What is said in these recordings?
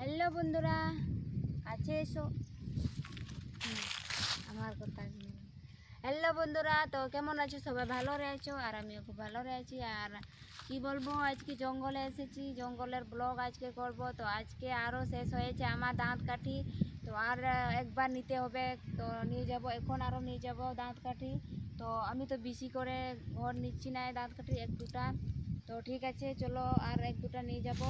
Hello বন্ধুরা, কাছে এসো। আমার কথা হ্যালো বন্ধুরা, তো কেমন আছো? সবাই ভালো রয়েছো? আর আমিও খুব ভালো রয়েছি। আর কি বলব, আজকে জঙ্গলে এসেছি। জঙ্গলের ব্লগ আজকে করব। তো আজকে আরও শেষ হয়েছে আমার দাঁত কাঠি। তো আর একবার নিতে হবে। তো নিয়ে যাব, এখন আরও নিয়ে যাব দাঁত কাঠি। তো আমি তো বেশি করে ঘর নিচ্ছি না দাঁত কাঠি এক দুটা তো ঠিক আছে, চলো আর এক দুটা নিয়ে যাব।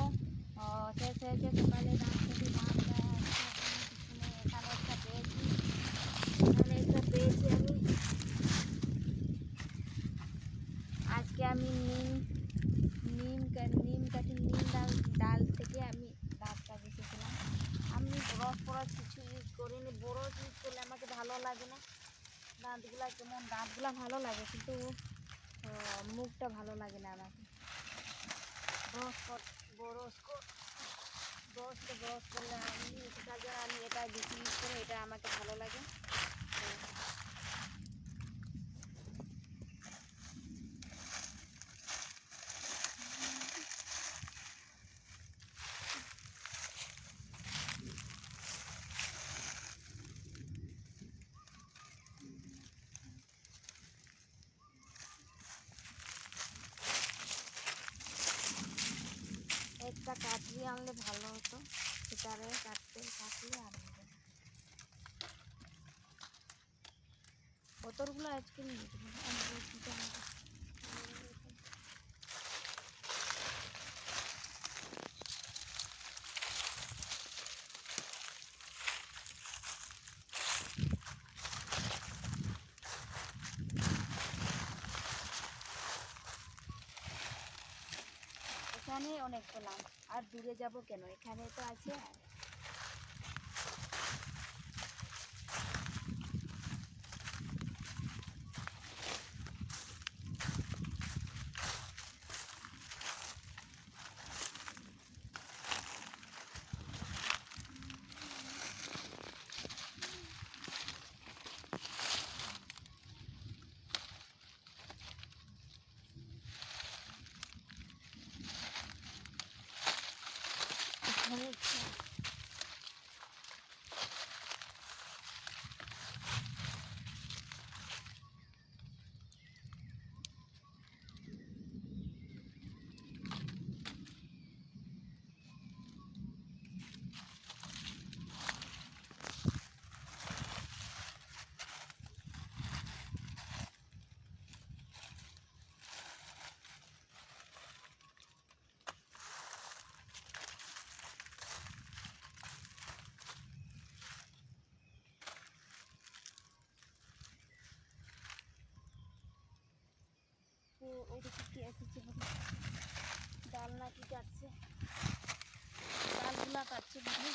দাঁত কাঠি দাঁত দেওয়া হচ্ছে, এখানে একটা পেয়েছি এখানে একটা পেয়েছি আমি আজকে আমি নিম নিম নিম কাঠি নিম ডাল ডাল থেকে আমি দাঁতটা বেঁচেছিলাম আমি ব্রশ ফ্রশ কিছু ইউজ করিনি ব্রশ ইউজ করলে আমাকে ভালো লাগে না। দাঁতগুলা কেমন দাঁতগুলা ভালো লাগে কিন্তু মুখটা ভালো লাগে না আমাকে। ব্রশ কর ব্রশ তো করলে আমি এটা ইউজ করি এটা আমাকে ভালো লাগে তো একটা কাটলি আনলে ভালো হতো। সেটারে কাটতে কাটলে আনবে বোতলগুলো আজকে নিয়ে এখানে অনেক পেলাম আর দূরে যাব কেন? এখানে তো আছে এখানে আছে। ও ওইদিকে কি এসেছে বুঝি ডাল না কি কাটছে। ডালগুলা কাটছে বুঝলি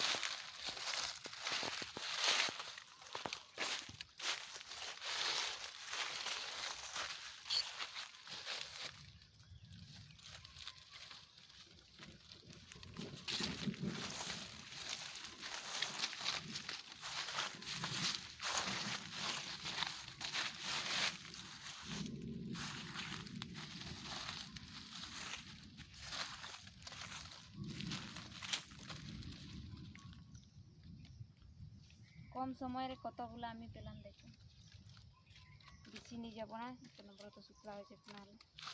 কম সময়ের কতগুলো আমি পেলাম দেখুন। বেশি নিয়ে যাব না, কেন বলো তো শুকলা হয়েছে নাহলে ছোটো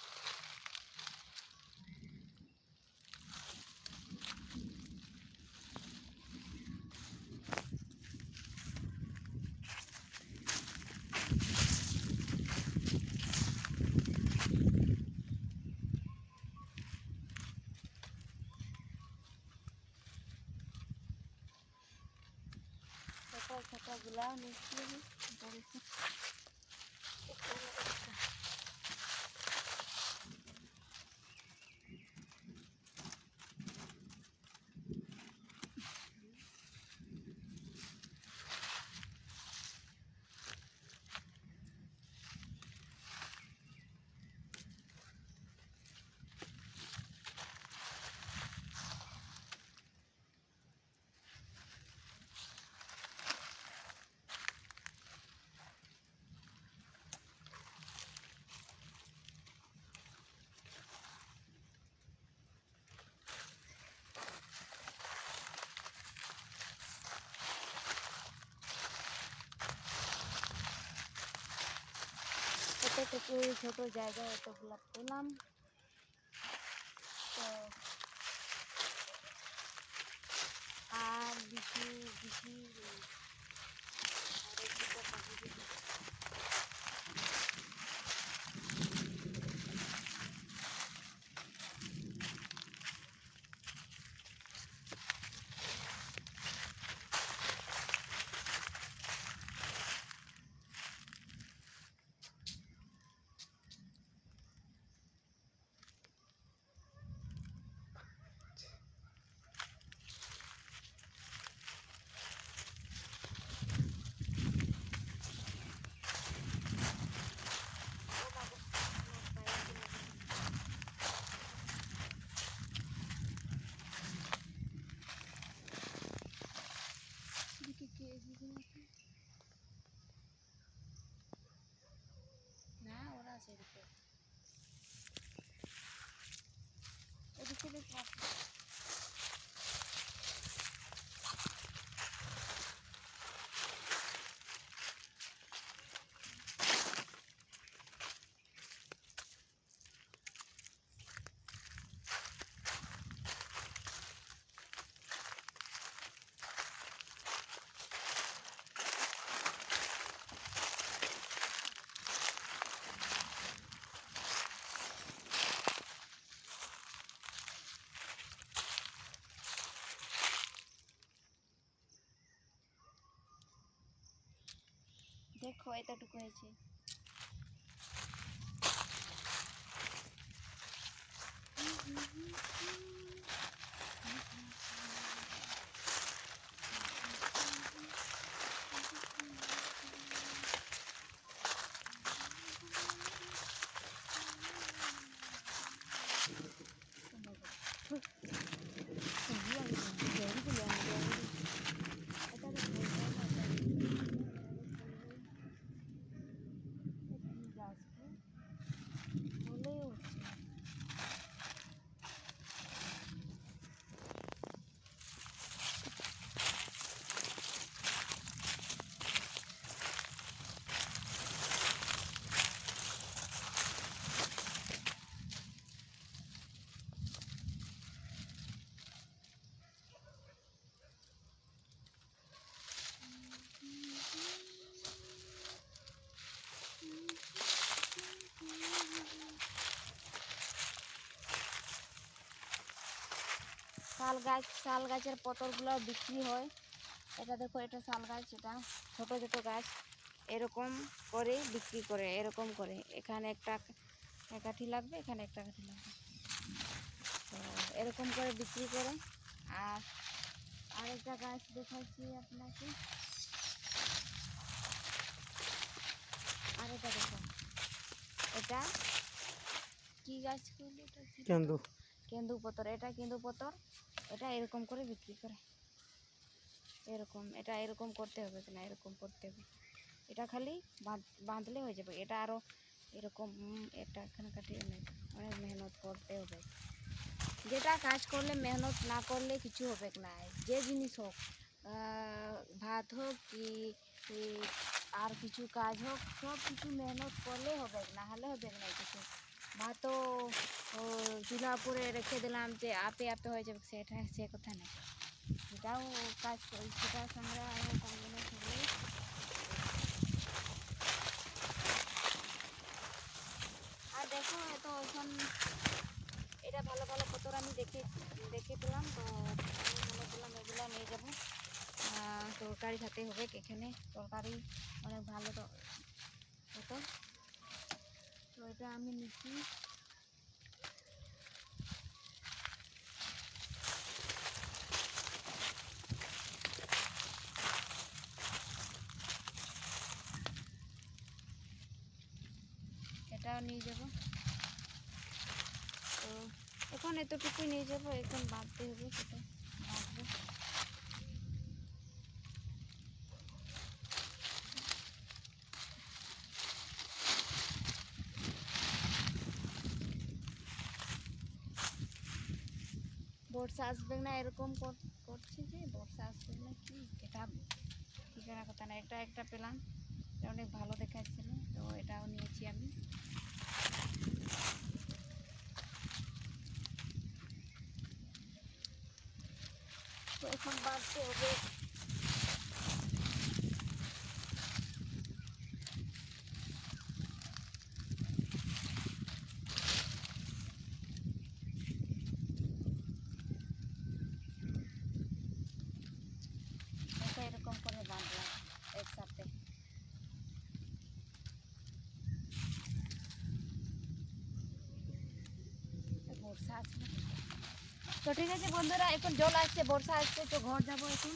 Voilà, on est ici. এতটুকু ছোট জায়গায় এতগুলো পেলাম। তো আর বেশি বেশি আর এক দুটো পাখি দিবি। ও বাবা, আমার পায়ে কি লাগে? এদিকে কে এদিকে নাকি? না ওরা আছে এদিকে। এদিকে দেখো এতটুকু হয়েছে। বলেই শাল গাছ শাল গাছের পতরগুলো বিক্রি হয়। এটা দেখো এটা শাল গাছ এটা ছোট ছোট গাছ। এরকম করে বিক্রি করে এরকম করে। এখানে একটা কাঠি লাগবে এখানে একটা কাঠি লাগবে। তো এরকম করে বিক্রি করে। আর আরেকটা গাছ দেখাচ্ছি আপনাকে। আর এটা দেখো। এটা কি গাছ? করলে এটা কেন্দু। কেন্দু পতর এটা কেন্দু পতর। এটা এরকম করে বিক্রি করে। এরকম, এটা এরকম করতে হবে না এরকম করতে হবে। এটা খালি বাঁধ- বাঁধলে হয়ে যাবে। এটা আরও এরকম এটা এখানে অনেক অনেক মেহনত করতে হবে। যেটা কাজ করলে, মেহনত না করলে কিছু হবে না। যে জিনিস হোক ভাত হোক কি আর কিছু কাজ হোক সব কিছু মেহনত করলে হবে, না হলে হবে না কিছু। ভাতও চুলা উপরে রেখে দিলাম যে আপে আপে হয়ে যাবে সেটা সে কথা নেই সেটাও কাজ সেটার সঙ্গে হলে আর দেখো তো এখন এটা ভালো ভালো পতর আমি দেখে দেখে পেলাম, তো মনে করলাম এগুলো নিয়ে যাব। তরকারি খেতে হবে এখানে, তরকারি অনেক ভালো তো হতো তো এটা আমি নিচ্ছি। এটাও নিয়ে যাব। তো এখন এতটুকুই নিয়ে যাব, এখন বাঁধতে হবে সেটা। বর্ষা আসবে না, এরকম কর- করছে যে বর্ষা আসবে না, কি এটা ঠিকানা কথা না, এটা একটা পেলাম এটা অনেক ভালো দেখাচ্ছিল তো এটাও নিয়েছি আমি। তো এখন বাড়তে হবে এটা এরকম করে বাঁধলাম একসাথে বর্ষা আসবে ঠিক আছে বন্ধুরা এখন জল আসছে বর্ষা আসছে তো ঘর যাব এখন।